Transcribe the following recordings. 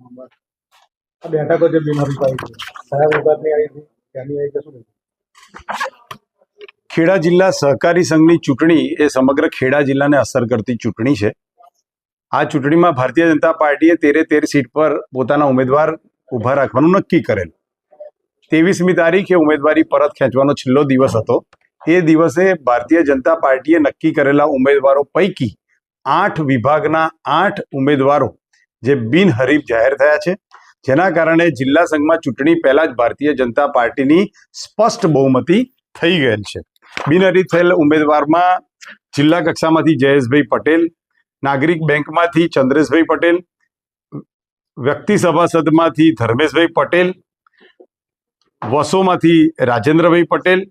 આ બેઠકો જે બિનહરીફાઈ છે કયા વિભાગની આવી ત્યાંની આવી કે શું ખેડા જિલ્લા સહકારી સંઘની ચૂંટણી એ સમગ્ર ખેડા જિલ્લાને અસર કરતી ચૂંટણી છે. આ ચૂંટણીમાં ભારતીય જનતા પાર્ટીએ તેરે તેર સીટ પર પોતાના ઉમેદવાર ઊભા રાખવાનું નક્કી કરેલ. ત્રેવીસમી તારીખે ઉમેદવારી પરત ખેંચવાનો છેલ્લો દિવસ હતો. એ દિવસે ભારતીય જનતા પાર્ટીએ નક્કી કરેલા ઉમેદવારો પૈકી આઠ વિભાગના આઠ ઉમેદવારો જે બિનહરીફ જાહેર થયા છે. જેના કારણે જિલ્લા સંઘમાં ચૂંટણી પહેલા જ ભારતીય જનતા પાર્ટીની સ્પષ્ટ બહુમતી થઈ ગયેલ છે. બિનહરીફ થયેલ ઉમેદવારમાં જિલ્લા કક્ષામાંથી જયેશભાઈ પટેલ, નાગરિક બેંકમાંથી ચંદ્રેશભાઈ પટેલ, વ્યક્તિ સભાસદમાંથી ધર્મેશભાઈ પટેલ, વસોમાંથી રાજેન્દ્રભાઈ પટેલ,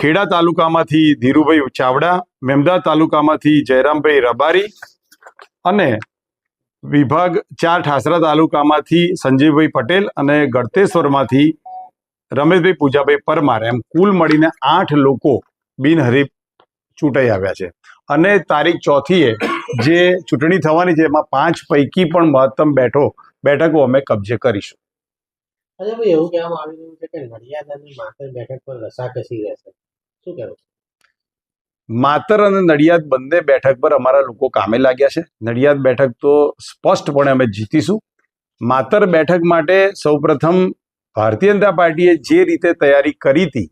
ખેડા તાલુકામાંથી ધીરુભાઈ ચાવડા, મેમદા તાલુકામાંથી જયરામભાઈ રબારી અને વિભાગ ચાર ઠાસરા તાલુકામાંથી સંજીવભાઈ પટેલ અને ગળતેશ્વરમાંથી રમેશભાઈ પૂજાભાઈ પરમાર એમ કુલ મળીને આઠ લોકો બિનહરીફ ચૂંટાઈ આવ્યા છે. અને તારીખ ચોથીએ જે ચૂંટણી થવાની છે, એમાં પાંચ પૈકી પણ મહત્તમ બેઠો, બેઠકો અમે કબજે કરીશું. એવું કહેવામાં આવી રહ્યું છે કે નડિયાદ અને બેઠક પર રસાકસી રહેશે. શું કહેવું? માતર અને નડિયાદ બંને બેઠક પર અમારા લોકો કામે લાગ્યા છે. નડિયાદ બેઠક તો સ્પષ્ટપણે અમે જીતીશું. માતર બેઠક માટે સૌપ્રથમ ભારતીય જનતા પાર્ટીએ જે રીતે તૈયારી કરી હતી,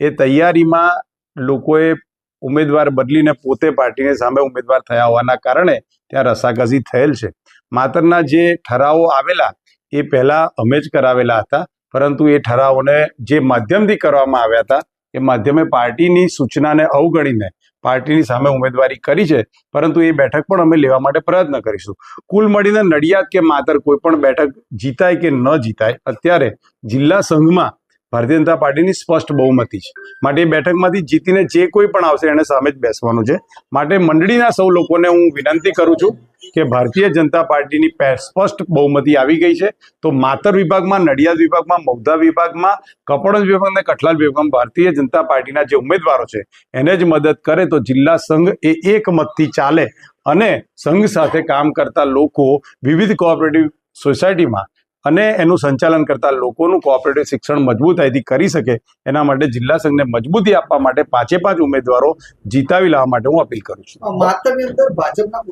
એ તૈયારીમાં લોકોએ ઉમેદવાર બદલીને પોતે પાર્ટીને સામે ઉમેદવાર થયા હોવાના કારણે ત્યાં રસાકસી થયેલ છે. માતરના જે ઠરાવો આવેલા, એ પહેલાં અમે જ કરાવેલા હતા, પરંતુ એ ઠરાવોને જે માધ્યમથી કરવામાં આવ્યા હતા એ માધ્યમે પાર્ટીની સૂચનાને અવગણીને પાર્ટીની સામે ઉમેદવારી કરી છે, પરંતુ એ બેઠક પણ અમે લેવા માટે પ્રયત્ન કરીશું. કુલ મળીને નડિયાદ કે માતર કોઈ પણ બેઠક જીતાય કે ન જીતાય, અત્યારે જિલ્લા સંઘમાં ભારતીય જનતા પાર્ટીની સ્પષ્ટ બહુમતી છે. માટે એ બેઠકમાંથી જીતીને જે કોઈ પણ આવશે એને સામે જ બેસવાનું છે. માટે મંડળીના સૌ લોકોને હું વિનંતી કરું છું કે ભારતીય જનતા પાર્ટીની સ્પષ્ટ બહુમતી આવી ગઈ છે. તો માતર વિભાગમાં, નડિયાદ વિભાગમાં મૌધા વિભાગમાં કપડવંજ વિભાગ અને કઠલાલ વિભાગમાં ભારતીય જનતા પાર્ટીના જે ઉમેદવારો છે, એને જ મદદ કરે તો જિલ્લા સંઘ એ એક મતથી ચાલે. અને સંઘ સાથે કામ કરતા લોકો વિવિધ કોઓપરેટિવ સોસાયટીમાં અને એનું સંચાલન કરતા લોકોનું કોઓપરેટિવ શિક્ષણ મજબૂતાઈથી કરી શકે, એના માટે જિલ્લા સંઘને મજબૂતી આપવા માટે પાંચે પાંચ ઉમેદવારો જીતાવી લાવવા માટે હું અપીલ કરું છું. માત્ર